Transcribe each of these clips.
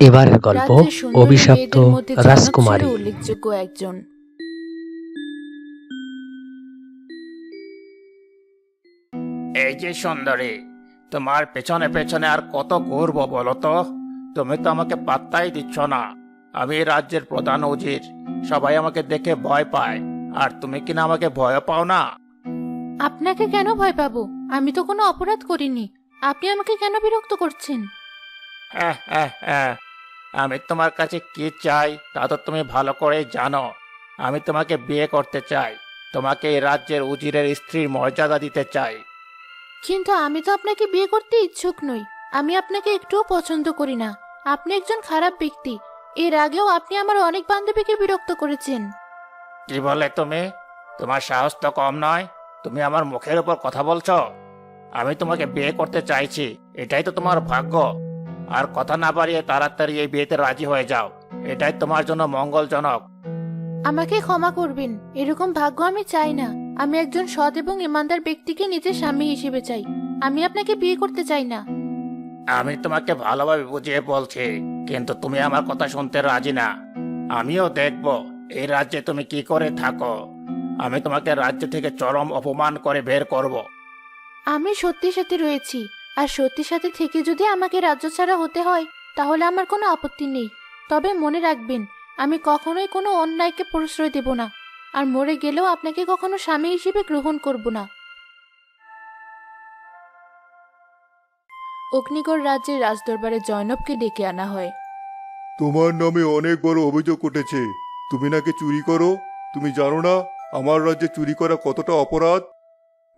এবারের গল্প অভিশপ্ত রাজকুমারী। উল্লেখযোগ্য একজন। এই যে সুন্দরী তোমার পেছনে পেছনে আর কত ঘুরবো বলো তো? তুমি তো আমাকে পাত্তাই দিচ্ছ না। আমি রাজ্যের প্রধান উজির। সবাই আমাকে দেখে ভয় পায়। আর তুমি কিনা আমাকে ভয় পাও না? আপনাকে কেন ভয় পাবো? আমি তো কোনো অপরাধ করিনি। আপনি আমাকে কেন বিরক্ত করছেন? হ্যাঁ হ্যাঁ হ্যাঁ আমি তোমার কাছে কি চাই তা তো তুমি ভালো করেই জানো। আমি তোমাকে বিয়ে করতে চাই। তোমাকে এই রাজ্যের উজিরের স্ত্রীর মর্যাদা দিতে চাই। কিন্তু আমি তো আপনাকে বিয়ে করতে ইচ্ছুক নই। আমি আপনাকে একটুও পছন্দ করি না। আপনি একজন খারাপ ব্যক্তি। এর আগেও আপনি আমার অনেক বান্ধবীকে বিরক্ত করেছেন। কি বলে তুমি? তোমার সাহস তো কম নয়। তুমি আমার মুখের উপর কথা বলছো। আমি তোমাকে বিয়ে করতে চাইছি। এটাই তো তোমার ভাগ্য। আর কথা না বাড়িয়ে তাড়াতাড়ি এই বিয়েতে রাজি হয়ে যাও। এটাই তোমার জন্য মঙ্গলজনক। আমাকে ক্ষমা করবেন। এরকম ভাগ্য আমি চাই না। আমি একজন সৎ এবং ইমানদার ব্যক্তিকে নিজের স্বামী হিসেবে চাই। আমি আপনাকে বিয়ে করতে চাই না। আমি তোমাকে ভালোভাবে বুঝিয়ে বলছি কিন্তু তুমি আমার কথা শুনতে রাজি না। আমিও দেখব এই রাজ্যে তুমি কি করে থাকো। আমি তোমাকে রাজ্য থেকে চরম অপমান করে বের করব। আমি সত্যির সাথে রয়েছি। আর সত্যির সাথে থেকে যদি আমাকে রাজ্য ছাড়া হতে হয় তাহলে আমার কোনো আপত্তি নেই। তবে মনে রাখবেন আমি কখনোই কোনো অন্যায়কে প্রশ্রয় দেব না আর মরে গেলেও আপনাকে কখনো স্বামী হিসেবে গ্রহণ করব না। অগ্নিগড় রাজ্যের রাজদরবারে জয়নবকে ডেকে আনা হয়। তোমার নামে অনেক বড় অভিযোগ উঠেছে। তুমি নাকি চুরি করো? তুমি জানো না আমার রাজ্যে চুরি করা কতটা অপরাধ?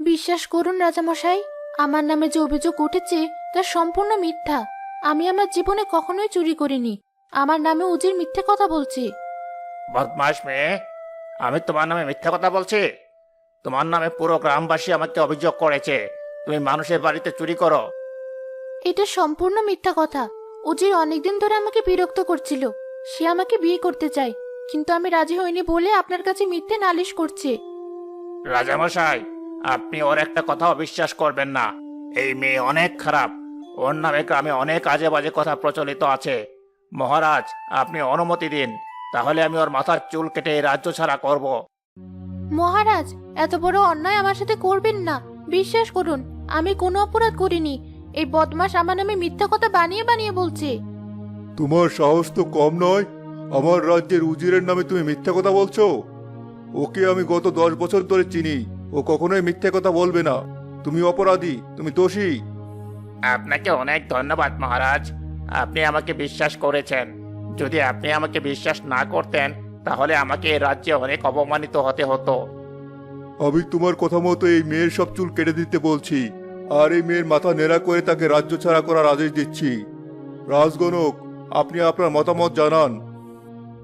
বিশ্বাস করুন রাজামশাই আমার নামে যে অভিযোগ উঠেছে তা সম্পূর্ণ মিথ্যা। আমি আমার জীবনে কখনোই চুরি করিনি। আমার নামে উজির মিথ্যে কথা বলছে। বদমাস মেয়ে আমি তোমার নামে মিথ্যা কথা বলছি? তোমার নামে পুরো গ্রামবাসী আমাকে অভিযোগ করেছে। তুমি মানুষের বাড়িতে চুরি করো। এটা সম্পূর্ণ মিথ্যা কথা। উজির অনেকদিন ধরে আমাকে বিরক্ত করছিল। সে আমাকে বিয়ে করতে চায়। কিন্তু আমি রাজি হইনি বলে আপনার কাছে মিথ্যে নালিশ করছে। রাজামশাই আপনি ওর একটা কথাও বিশ্বাস করবেন না। এই মেয়ে অনেক খারাপ। ওর নামে গ্রামে অনেক আজে বাজে কথা প্রচলিত আছে। মহারাজ আপনি অনুমতি দিন। তাহলে আমি ওর মাথার চুল কেটে এই রাজ্য ছাড়া করব। মহারাজ এত বড় অন্যায় আমার সাথে করবেন না। বিশ্বাস করুন আমি কোনো অপরাধ করিনি। এই বদমাস আমার নামে মিথ্যা কথা বানিয়ে বানিয়ে বলছে। তোমার সাহস তো কম নয়। আমার রাজ্যের উজিরের নামে তুমি মিথ্যা কথা বলছো। ওকে আমি গত দশ বছর ধরে চিনি। ও কখনোই মিথ্যে কথা বলবে না। তুমি অপরাধী তুমি দোষী। আপনাকে অনেক ধন্যবাদ মহারাজ। আপনি আমাকে বিশ্বাস করেছেন। যদি আপনি আমাকে বিশ্বাস না করতেন তাহলে আমাকে এই রাজ্যে অনেক অপমানিত হতে হতো। আমি তোমার কথা মতো এই মেয়ের সব চুল কেটে দিতে বলছি আর এই মেয়ের মাথা নেড়া করে তাকে রাজ্য ছাড়া করার আদেশ দিচ্ছি। রাজগণক আপনি আপনার মতামত জানান।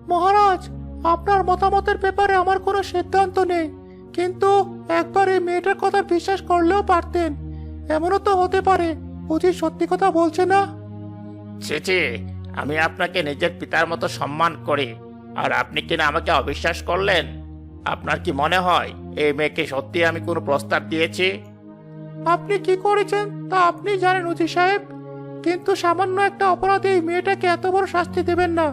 মহারাজ আপনার মতামতের ব্যাপারে আমার কোনো সিদ্ধান্ত নেই। কিন্তু একবার এই মেয়েটার কথা বিশ্বাস করলেও পারতেন। এমনও তো হতে পারে বুঝি সত্যি কথা বলছে না? ছি আমি আপনাকে নিজের পিতার মতো সম্মান করি। আর আপনি কিনা আমাকে অবিশ্বাস করলেন? আপনার কি মনে হয় এই মেয়েকে সত্যি আমি কোনো প্রস্তাব দিয়েছি? আপনি কি করেছেন তা আপনি জানেন উজি সাহেব। কিন্তু সামান্য একটা অপরাধে এই মেয়েটাকে এত বড় শাস্তি দেবেন না।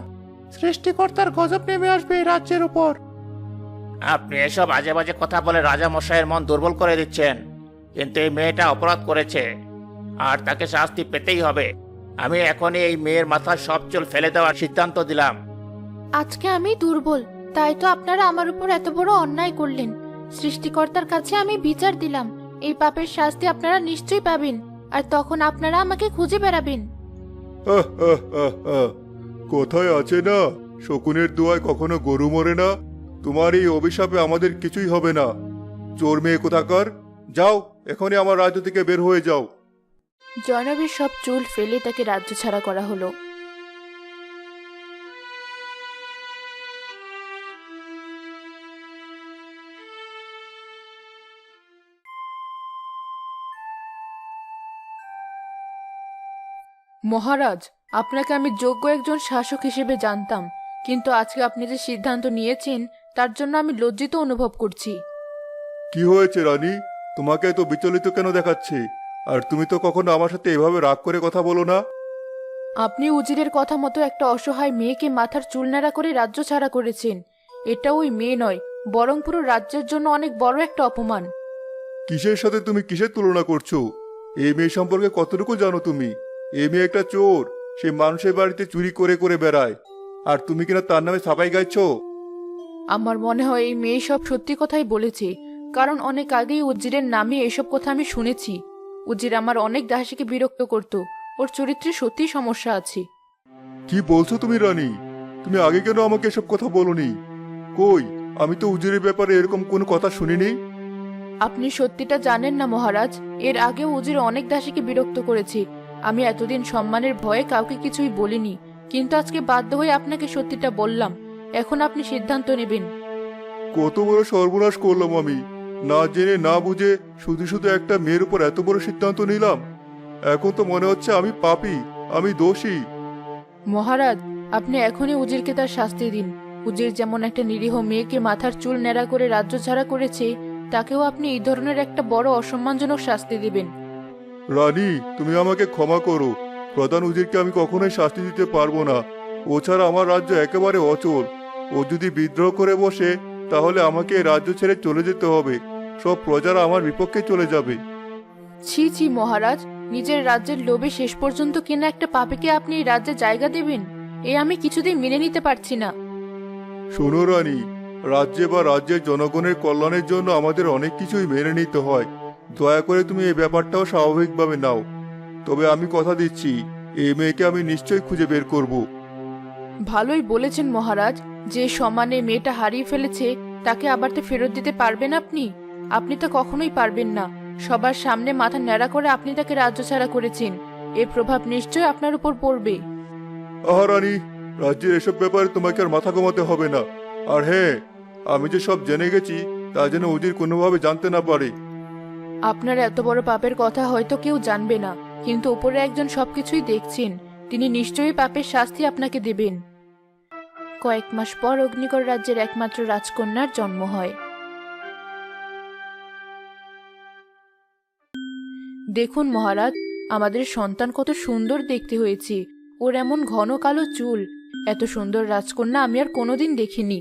সৃষ্টিকর্তার গজব নেমে আসবে এই রাজ্যের উপর। আপনি এসব আজে বাজে কথা বলে রাজা মশাইয়ের মন দুর্বল করে দিচ্ছেন। কিন্তু এই মেয়েটা অপরাধ করেছে। আর তাকে শাস্তি পেতেই হবে। আমি এখনই এই মেয়ের মাথার সব চুল ফেলে দেওয়ার সিদ্ধান্ত দিলাম। আজকে আমি দুর্বল। তাই তো আপনারা আমার উপর এত বড় অন্যায় করলেন। সৃষ্টিকর্তার কাছে আমি বিচার দিলাম। এই পাপের শাস্তি আপনারা নিশ্চয়ই পাবেন। আর তখন আপনারা আমাকে খুঁজে বেড়াবেন। আহ, আহ, আহ। কোথায় আছে না? শকুনের দোয়ায় কখনো গরু মরে না? তোমার এই অভিশাপে আমাদের কিছুই হবে না। চোর মেয়ে কোথাকার? যাও, এখনই আমার রাজ্য থেকে বের হয়ে যাও। জয়নবের সব চুল ফেলে তাকে রাজ্য ছাড়া করা হলো। মহারাজ, আপনাকে আমি যোগ্য একজন শাসক হিসেবে জানতাম, কিন্তু আজকে আপনি যে সিদ্ধান্ত নিয়েছেন তার জন্য আমি লজ্জিত অনুভব করছি। কি হয়েছে রানী? তোমাকে এত বিচলিত কেন দেখাচ্ছে? আর তুমি তো কখনো আমার সাথে এভাবে রাগ করে কথা বলো না? আপনি উজিরের কথা মতো একটা অসহায় মেয়েকে মাথার চুল নাড়া করে রাজ্য ছাড়া করেছেন। এটা ওই মেয়ে নয় বরং পুরো রাজ্যের জন্য অনেক বড় একটা অপমান। কিসের সাথে তুমি কিসের তুলনা করছ? এই মেয়ে সম্পর্কে কতটুকু জানো তুমি? এই মেয়ে একটা চোর সে মানুষের বাড়িতে চুরি করে করে বেড়ায়। আর তুমি কিনা তার নামে ছাপাই গাইছো? আমার মনে হয় এই মেয়ে সব সত্যি কথাই বলেছে কারণ অনেক আগেই উজ্জিরের নামে এসব কথা আমি শুনেছি। উজির আমার অনেক দাসীকে বিরক্ত করত ওর চরিত্রে সত্যিই সমস্যা আছে। কি বলছো তুমি রানী? তুমি আগে কেন আমাকে এসব কথা বলনি? কই আমি তো উজিরের ব্যাপারে এরকম কোনো কথা শুনিনি? আপনি সত্যিটা জানেন না মহারাজ। এর আগেও উজির অনেক দাসীকে বিরক্ত করেছে। আমি এতদিন সম্মানের ভয়ে কাউকে কিছুই বলিনি কিন্তু আজকে বাধ্য হয়ে আপনাকে সত্যিটা বললাম। এখন আপনি সিদ্ধান্ত নেবেন। কত বড় সর্বনাশ করলাম আমি। না জেনে না বুঝে শুধু শুধু একটা মেয়ের উপর এত বড় সিদ্ধান্ত নিলাম। এখন তো মনে হচ্ছে আমি পাপি আমি দোষী। মহারাজ আপনি এখনই উজিরকে তার শাস্তি দিন। উজির যেমন একটা নিরীহ মেয়েকে মাথার চুল ন্যাড়া করে রাজ্য ছাড়া করেছে তাকেও আপনি এই ধরনের একটা বড় অসম্মানজনক শাস্তি দেবেন। রানী তুমি আমাকে ক্ষমা করো। প্রধান উজিরকে আমি কখনোই শাস্তি দিতে পারব না। ও ছাড়া আমার রাজ্য একেবারে অচল। ও যদি বিদ্রোহ করে বসে তাহলে আমাকে রাজ্য ছেড়ে চলে যেতে হবে। সব প্রজারা আমার বিপক্ষে চলে যাবে। ছি ছি মহারাজ নিজের রাজ্যের লোভে শেষ পর্যন্ত কিনা একটা পাপীকে আপনি এই রাজ্যে জায়গা দেবেন এ আমি কিছুতেই মেনে নিতে পারছি না। শোনো রানী রাজ্যে বা রাজ্যের জনগণের কল্যাণের জন্য আমাদের অনেক কিছুই মেনে নিতে হয়। দয়া করে তুমি এই ব্যাপারটাও স্বাভাবিকভাবে নাও। তবে আমি কথা দিচ্ছি এই মেয়েকে আমি নিশ্চয়ই খুঁজে বের করব। ভালোই বলেছেন মহারাজ যে সমানে মেয়েটা হারিয়ে ফেলেছে তাকে আবার তো ফেরত দিতে পারবেন আপনি? আপনি তো কখনোই পারবেন না। সবার সামনে মাথা ন্যাড়া করে আপনি তাকে রাজ্য ছাড়া করেছেন। এর প্রভাব নিশ্চয় আপনার উপর পড়বে। আহা রানী রাজ্যের এসব ব্যাপারে তোমাকে আর মাথা কমাতে হবে না। আর হ্যাঁ আমি যে সব জেনে গেছি তা যেন উজির কোনোভাবে জানতে না পারে। আপনার এত বড় পাপের কথা হয়তো কেউ জানবে না কিন্তু উপরে একজন সবকিছুই দেখছেন। তিনি নিশ্চয়ই পাপের শাস্তি আপনাকে দেবেন। কয়েক মাস পর অগ্নিকর রাজ্যের একমাত্র রাজকন্যার জন্ম হয়। দেখুন মহারাজ আমাদের সন্তান কত সুন্দর দেখতে হয়েছে। ওর এমন ঘন কালো চুল। এত সুন্দর রাজকন্যা আমি আর কোনোদিন দেখিনি।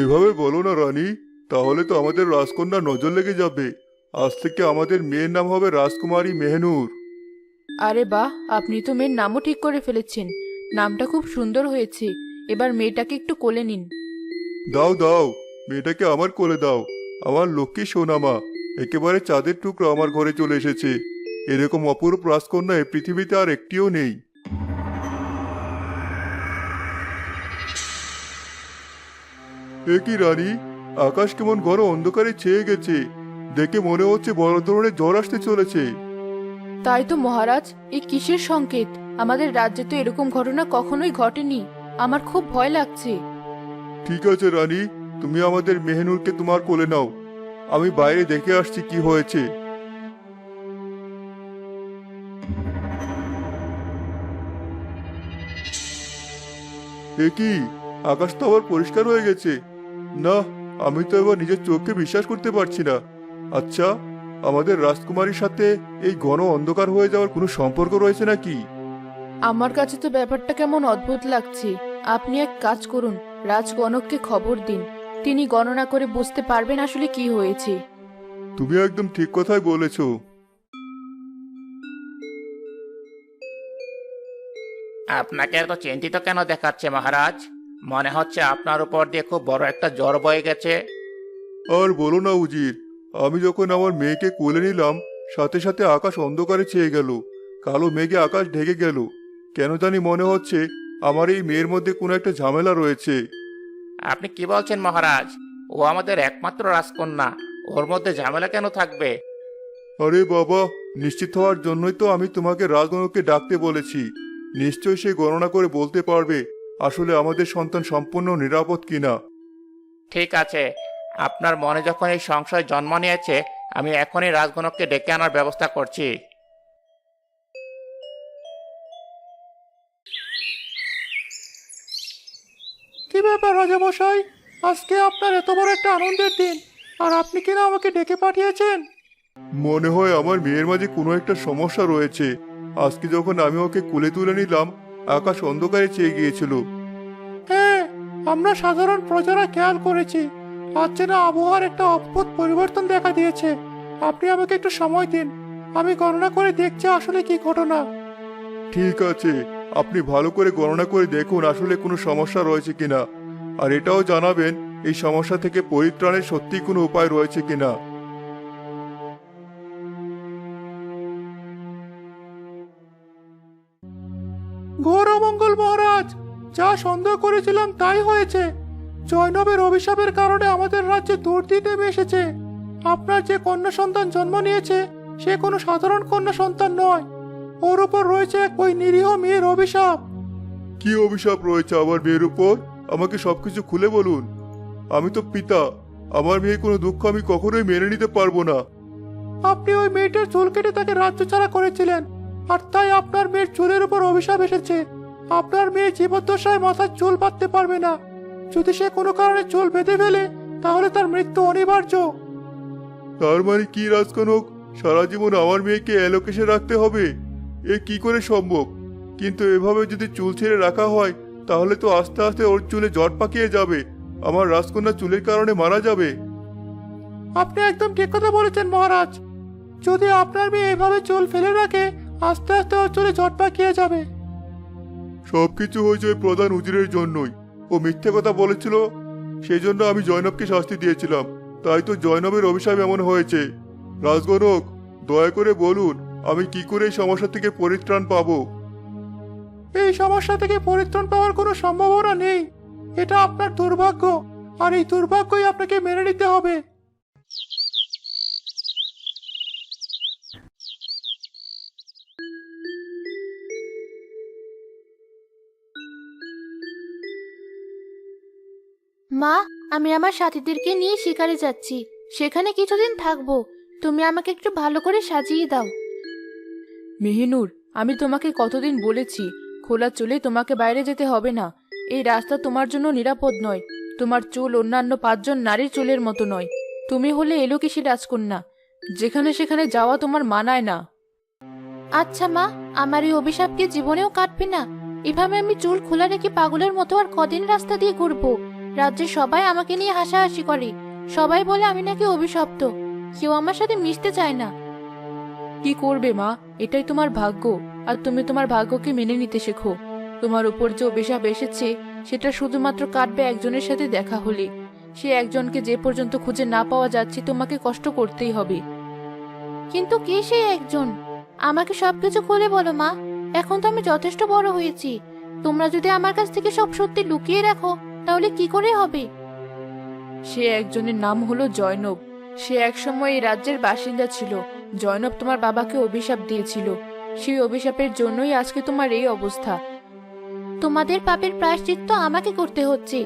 এভাবে বলো না রানী তাহলে তো আমাদের রাজকন্যা নজর লেগে যাবে। আজ থেকে আমাদের মেয়ের নাম হবে রাজকুমারী মেহনুর। আরে বাহ আপনি তো মেয়ের নামও ঠিক করে ফেলেছেন। নামটা খুব সুন্দর হয়েছে। এবার মেয়েটাকে একটু কোলে নিন। দাও দাও মেয়েটাকে আমার কোলে দাও। আমার লক্ষ্মী সোনামা একেবারে চাঁদের টুকরো আমার ঘরে চলে এসেছে। এরকম অপরূপ রাজকন্যা এই পৃথিবীতে আর একটিও নেই। এ কি রানী আকাশ কেমন ঘন অন্ধকারে ছেয়ে গেছে। দেখে মনে হচ্ছে বড় ধরনের ঝড় আসতে চলেছে। তাই তো মহারাজ এই কিসের সংকেত? আমাদের রাজ্যে তো এরকম ঘটনা কখনোই ঘটেনি। আমার খুব ভয় লাগছে। ঠিক আছে রানী। তুমি আমাদের মেহনুরকে তোমার কোলে নাও। আমি বাইরে দেখে আসছি কি হয়েছে। এ কি? আকাশ তো আবার পরিষ্কার হয়ে গেছে। না আমি তো এবার নিজের চোখকে বিশ্বাস করতে পারছি না। আচ্ছা আমাদের রাজকুমারীর সাথে এই ঘন অন্ধকার হয়ে যাওয়ার কোনো সম্পর্ক রয়েছে নাকি? আমার কাছে তো ব্যাপারটা কেমন অদ্ভুত লাগছে। আপনি এক কাজ করুন রাজগণককে খবর দিন। তিনি গণনা করে বুঝতে পারবেন আসলে কি হয়েছে। তুমি একদম ঠিক কথাই বলেছ। আপনাকে এত চিন্তিত কেন দেখাচ্ছে মহারাজ? মনে হচ্ছে আপনার উপর দিয়ে খুব বড় একটা জ্বর বয়ে গেছে। আর বলো না উজির আমি যখন আমার মেয়েকে কোলে নিলাম সাথে সাথে আকাশ অন্ধকারে ছেয়ে গেল কালো মেঘে আকাশ ঢেকে গেল। কেন জানি মনে হচ্ছে আমার এই মেয়ের মধ্যে কোনো একটা ঝামেলা রয়েছে। আপনি কি বলছেন মহারাজ? ও আমাদের একমাত্র রাজকন্যা। ওর মধ্যে ঝামেলা কেন থাকবে? আরে বাবা নিশ্চিত হওয়ার জন্যই তো আমি তোমাকে রাজগণককে ডাকতে বলেছি। নিশ্চয়ই সে গণনা করে বলতে পারবে আসলে আমাদের সন্তান সম্পূর্ণ নিরাপদ কিনা। ঠিক আছে। আপনার মনে যখন এই সংশয় জন্ম নিয়েছে আমি এখনই রাজগণককে ডেকে আনার ব্যবস্থা করছি। ব্যাপার রাজামশাই আজকে আপনার এত বড় একটা আনন্দের দিন। আর আপনি কিনা আমাকে ডেকে পাঠিয়েছেন? মনে হয় আমার মেয়ের মাঝে কোনো একটা সমস্যা রয়েছে। আজকে যখন আমি ওকে কুলে তুলে নিলাম আকাশ অন্ধকারে চেয়ে গিয়েছিল। হ্যাঁ আমরা সাধারণ প্রজারা খেয়াল করেছি। আজ যেন আবহাওয়ার একটা অদ্ভুত পরিবর্তন দেখা দিয়েছে। আপনি আমাকে একটু সময় দিন। আমি গণনা করে দেখছি আসলে কি ঘটনা। ঠিক আছে। আপনি ভালো করে গণনা করে দেখুন আসলে কোনো সমস্যা রয়েছে কিনা। আর এটাও জানাবেন এই সমস্যা থেকে পরিত্রাণের সত্যি কোনো উপায় রয়েছে কিনা। ঘোর অমঙ্গল মহারাজ যা সন্দেহ করেছিলাম তাই হয়েছে। জৈনবের অভিশাপের কারণে আমাদের রাজ্যে দুর্দিন নেমে এসেছে আপনার যে কন্যা সন্তান জন্ম নিয়েছে সে কোনো সাধারণ কন্যা সন্তান নয়। ওর উপর রয়েছে এক ওই নিরীহ মেয়ের অভিশাপ। কি অভিশাপ রয়েছে আমার মেয়ের উপর? আমাকে সবকিছু খুলে বলুন। আমি তো পিতা আমার মেয়ে কোনো দুঃখ আমি কখনোই মেনে নিতে পারব না। আপনি ওই মেয়েটার চুল কেটে তাকে রাজ্য ছাড়া করেছিলেন আর তাই আপনার মেয়ের চুলের উপর অভিশাপ এসেছে। আপনার মেয়ে জীবদ্দশায় মাথার চুল বাঁধতে পারবে না। যদি সে কোনো কারণে চুল বেঁধে ফেলে তাহলে তার মৃত্যু অনিবার্য। তার মানে কি রাজকনক? সারা জীবন আমার মেয়েকে অ্যালোকেশে রাখতে হবে? এ কি করে সম্ভব? কিন্তু এভাবে যদি চুল ছেড়ে রাখা হয় তাহলে তো আস্তে আস্তে ওর চুলে জট পাকিয়ে যাবে। আমার রাজকন্যা চুলের কারণে মারা যাবে। আপনি একদম ঠিক কথা বলেছেন মহারাজ। যদি আপনার মেয়ে এভাবে চুল ফেলে রাখে আস্তে আস্তে ওর চুলে জট পাকিয়ে যাবে। সবকিছু হয়েছে ওই প্রধান উজিরের জন্যই। ও মিথ্যে কথা বলেছিল সেই জন্য আমি জয়নবকে শাস্তি দিয়েছিলাম। তাই তো জয়নবের অভিশাপ এমন হয়েছে। রাজগণক দয়া করে বলুন আমি কি করে এই সমস্যা থেকে পরিত্রাণ পাবো? এই সমস্যা থেকে পরিত্রাণ পাওয়ার কোনো সম্ভাবনা নেই। এটা আপনার দুর্ভাগ্য আর এই দুর্ভাগ্যই আপনাকে মেনে নিতে হবে। মা আমি আমার সাথীদেরকে নিয়ে শিকারে যাচ্ছি। সেখানে কিছুদিন থাকব। তুমি আমাকে একটু ভালো করে সাজিয়ে দাও। মেহিনুর আমি তোমাকে কতদিন বলেছি খোলা চুলে তোমাকে বাইরে যেতে হবে না। এই রাস্তা তোমার জন্য নিরাপদ নয়। তোমার চুল অন্যান্য পাঁচজন নারীর চুলের মতো নয়। তুমি হলে এলোকেশী রাজকন্যা। যেখানে সেখানে যাওয়া তোমার মানায় না। আচ্ছা মা আমার এই অভিশাপ কি জীবনেও কাটবে না। এভাবে আমি চুল খোলা রেখে পাগলের মতো আর কদিন রাস্তা দিয়ে ঘুরবো? রাজ্যে সবাই আমাকে নিয়ে হাসাহাসি করে। সবাই বলে আমি নাকি অভিশপ্ত। কেউ আমার সাথে মিশতে চায় না। কি করবে মা? এটাই তোমার ভাগ্য। আর তুমি তোমার ভাগ্যকে মেনে নিতে শেখো। তোমার উপর যে অভিশাপ এসেছে, সেটা শুধুমাত্র কাটবে একজনের সাথে দেখা হলে। সে একজনকে যে পর্যন্ত খুঁজে না পাওয়া যাচ্ছে, তোমাকে কষ্ট করতেই হবে। কিন্তু কে সে একজন? আমাকে সবকিছু খুলে বলো, মা। এখন তো আমি যথেষ্ট বড় হয়েছি। তোমরা যদি আমার কাছ থেকে সব সত্যি লুকিয়ে রাখো, তাহলে কি করে হবে? সে একজনের নাম হলো জয়নব। সে একসময় এই রাজ্যের বাসিন্দা ছিল। জয়নব তোমার বাবাকে অভিশাপ দিয়েছিল। সেই অভিশাপের জন্যই আজকে তোমার এই অবস্থা। তোমাদের পাপের প্রায়শ্চিত্ত আমাকে করতে হচ্ছে।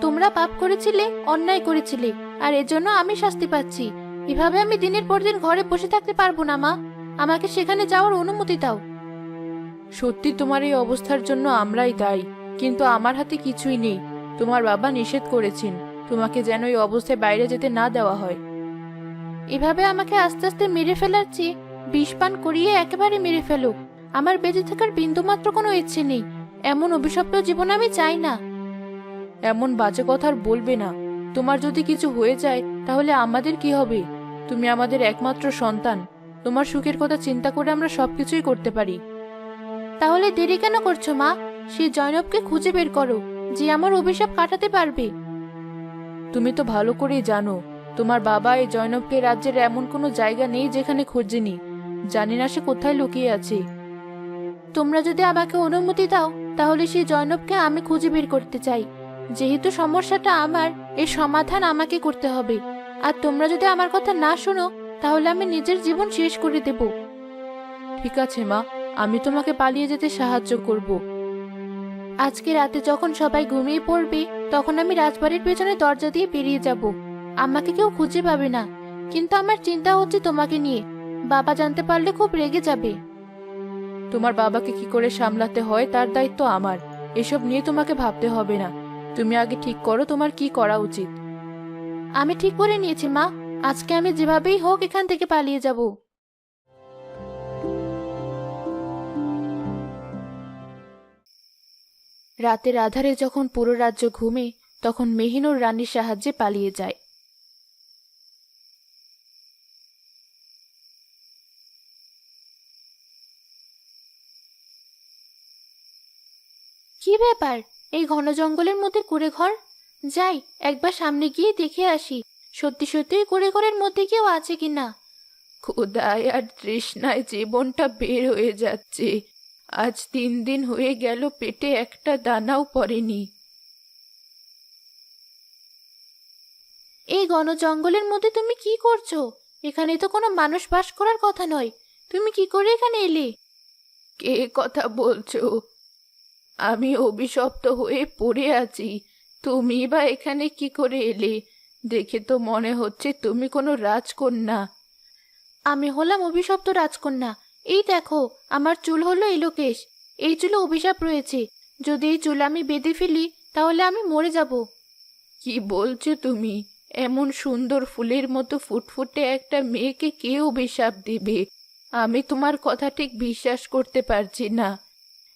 তোমরা পাপ করেছিলে, অন্যায় করেছিলে, আর এজন্য আমি শাস্তি পাচ্ছি। এভাবে আমি দিনের পর দিন ঘরে বসে থাকতে পারব না, মা। আমাকে সেখানে যাওয়ার অনুমতি দাও। সত্যি তোমার এই অবস্থার জন্য আমরাই দায়ী, কিন্তু আমার হাতে কিছুই নেই। তোমার বাবা নিষেধ করেছেন, তোমাকে যেন এই অবস্থায় বাইরে যেতে না দেওয়া হয়। এভাবে আমাকে আস্তে আস্তে মেরে ফেলার চেয়ে বিষ পান করিয়ে একেবারে মেরে ফেলো। আমার বেঁচে থাকার বিন্দুমাত্র কোনো ইচ্ছে নেই। এমন অভিশপ্ত জীবন আমি চাই না। এমন বাজে কথা আর বলবে না। তোমার যদি কিছু হয়ে যায়, তাহলে আমাদের কি হবে? তুমি আমাদের একমাত্র সন্তান। তোমার সুখের কথা চিন্তা করে আমরা সবকিছুই করতে পারি। তাহলে দেরি কেন করছ, মা? সেই জয়নবকে খুঁজে বের করো, যে আমার অভিশাপ কাটাতে পারবে। তুমি তো ভালো করেই জানো, তোমার বাবা এই জয়নবকে রাজ্যের এমন কোনো জায়গা নেই যেখানে খোঁজেনি। জানি না সে কোথায় লুকিয়ে আছে। তোমরা যদি আমাকে অনুমতি দাও, তাহলে সেই জয়নবকে আমি খুঁজে বের করতে চাই। যেহেতু সমস্যাটা আমার, এর সমাধান আমাকে করতে হবে। আর তোমরা যদি আমার কথা না শোনো, তাহলে আমি নিজের জীবন শেষ করে দেব। ঠিক আছে, মা, আমি তোমাকে পালিয়ে যেতে সাহায্য করব। আজকে রাতে যখন সবাই ঘুমিয়ে পড়বে, তখন আমি রাজবাড়ির পেছনে দরজা দিয়ে বেরিয়ে যাব। আমাকে কেউ খুঁজে পাবে না। কিন্তু আমার চিন্তা হচ্ছে তোমাকে নিয়ে। বাবা জানতে পারলে খুব রেগে যাবে। তোমার বাবাকে কি করে সামলাতে হয় তার দায়িত্ব আমার। এসব নিয়ে তোমাকে ভাবতে হবে না। তুমি আগে ঠিক করো তোমার কি করা উচিত। আমি ঠিক করে নিয়েছি মা। আজকে আমি যেভাবেই হোক এখান থেকে পালিয়ে যাব। রাতের আধারে যখন পুরো রাজ্য ঘুমে তখন মেহিনুর রানীর সাহায্যে পালিয়ে যায়। কি ব্যাপার? এই ঘন জঙ্গলের মধ্যে কুড়ে ঘর? যাই একবার সামনে গিয়ে দেখে আসি। সত্যি সত্যি কুড়ে ঘরের মধ্যে কেউ আছে কিনা? ক্ষুদায় আর তৃষ্ণায় জীবনটা বের হয়ে যাচ্ছে। আজ তিন দিন হয়ে গেল পেটে একটা দানাও পড়েনি। এই ঘন জঙ্গলের মধ্যে তুমি কি করছ? এখানে তো কোনো মানুষ বাস করার কথা নয়। তুমি কি করে এখানে এলে? কে কথা বলছো? আমি অভিশপ্ত হয়ে পড়ে আছি। তুমি বা এখানে কি করে এলে? দেখে তো মনে হচ্ছে তুমি কোনো রাজকন্যা। আমি হলাম অভিশপ্ত রাজকন্যা। এই দেখো, আমার চুল হলো এলোকেশ এই চুলে অভিশাপ রয়েছে। যদি এই চুল আমি বেঁধে ফেলি, তাহলে আমি মরে যাব। কি বলছো তুমি? এমন সুন্দর ফুলের মতো ফুটফুটে একটা মেয়েকে কে অভিশাপ দেবে? আমি তোমার কথা ঠিক বিশ্বাস করতে পারছি না।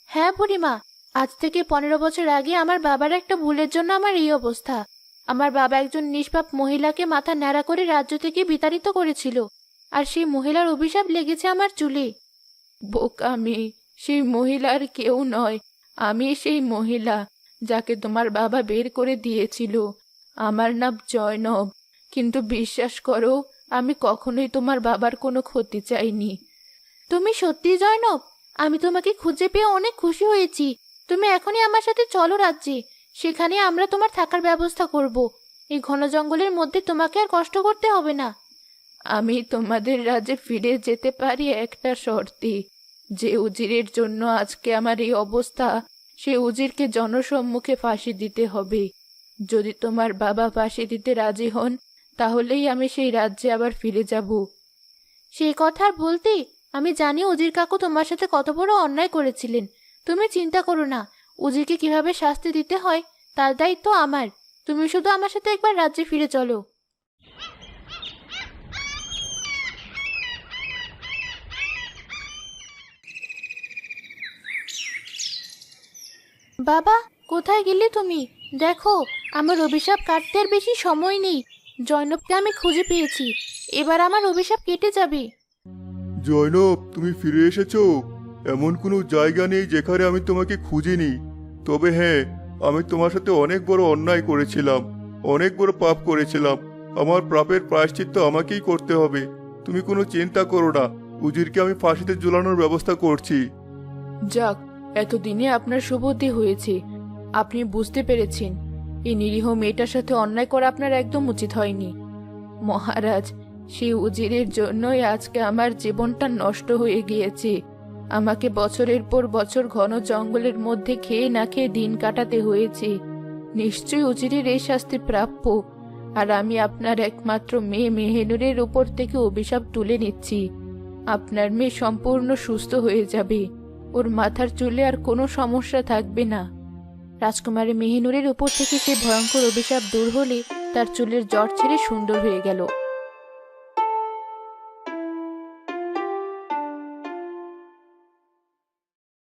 হ্যাঁ বুড়িমা আজ থেকে পনেরো বছর আগে আমার বাবার একটা ভুলের জন্য আমার এই অবস্থা। আমার বাবা একজন নিষ্পাপ মহিলাকে মাথা ন্যাড়া করে রাজ্য থেকে বিতাড়িত করেছিল, আর সেই মহিলার অভিশাপ লেগেছে আমার চুলে। বোকা মেয়ে, সেই মহিলার কেউ নয়, আমি সেই মহিলা যাকে তোমার বাবা বের করে দিয়েছিল। আমার নাম জয়নব, কিন্তু বিশ্বাস করো, আমি কখনোই তোমার বাবার কোনো ক্ষতি চাইনি। তুমি সত্যি জয়নব? আমি তোমাকে খুঁজে পেয়ে অনেক খুশি হয়েছি। তুমি এখনই আমার সাথে চলো রাজ্যে। সেখানে আমরা তোমার থাকার ব্যবস্থা করব। এই ঘন জঙ্গলের মধ্যে তোমাকে আর কষ্ট করতে হবে না। আমি তোমাদের রাজ্যে ফিরে যেতে পারি একটা শর্তে। যে উজিরের জন্য আজকে আমার এই অবস্থা সে উজিরকে জনসম্মুখে ফাঁসি দিতে হবে। যদি তোমার বাবা ফাঁসি দিতে রাজি হন তাহলেই আমি সেই রাজ্যে আবার ফিরে যাব। সেই কথা আর বলতে আমি জানি উজির কাকু তোমার সাথে কত বড় অন্যায় করেছিলেন। তুমি চিন্তা করো না। উজিরকে কীভাবে শাস্তি দিতে হয়, তার দায়িত্ব আমার। তুমি শুধু আমার সাথে একবার রাজ্যে ফিরে চলো। বাবা, কোথায় গেলে তুমি? দেখো, আমার অভিশাপ কাটতে আর বেশি সময় নেই। জয়নবকে আমি খুঁজে পেয়েছি। এবার আমার অভিশাপ কেটে যাবে। জয়নব তুমি ফিরে এসেছ? এমন কোনো জায়গা নেই যেখানে আমি তোমাকে খুঁজিনি। তবে হ্যাঁ আমি তোমার সাথে অনেক বড় অন্যায় করেছিলাম, অনেক বড় পাপ করেছিলাম। আমার পাপের প্রায়শ্চিত্ত আমাকেই করতে হবে। তুমি কোনো চিন্তা করো না, উজিরকে আমি ফাঁসিতে ঝুলানোর ব্যবস্থা করছি। যাক, এতদিনে আপনার সুবুদ্ধি হয়েছে। আপনি বুঝতে পেরেছেন, এই নিরীহ মেয়েটার সাথে অন্যায় করা আপনার একদম উচিত হয়নি। মহারাজ, সেই উজিরের জন্যই আজকে আমার জীবনটা নষ্ট হয়ে গিয়েছে। আমাকে বছরের পর বছর ঘন জঙ্গলের মধ্যে খেয়ে না খেয়ে দিন কাটাতে হয়েছে। নিশ্চয়ই উজিরের এই শাস্তি প্রাপ্য। আর আমি আপনার একমাত্র মেয়ে মেহেনুরের উপর থেকে অভিশাপ তুলে নিচ্ছি। আপনার মেয়ে সম্পূর্ণ সুস্থ হয়ে যাবে। ওর মাথার চুলে আর কোনো সমস্যা থাকবে না। রাজকুমারী মেহিনুরের উপর থেকে সে ভয়ঙ্কর অভিশাপ দূর হলে তার চুলের জ্বর ছেড়ে সুন্দর হয়ে গেল।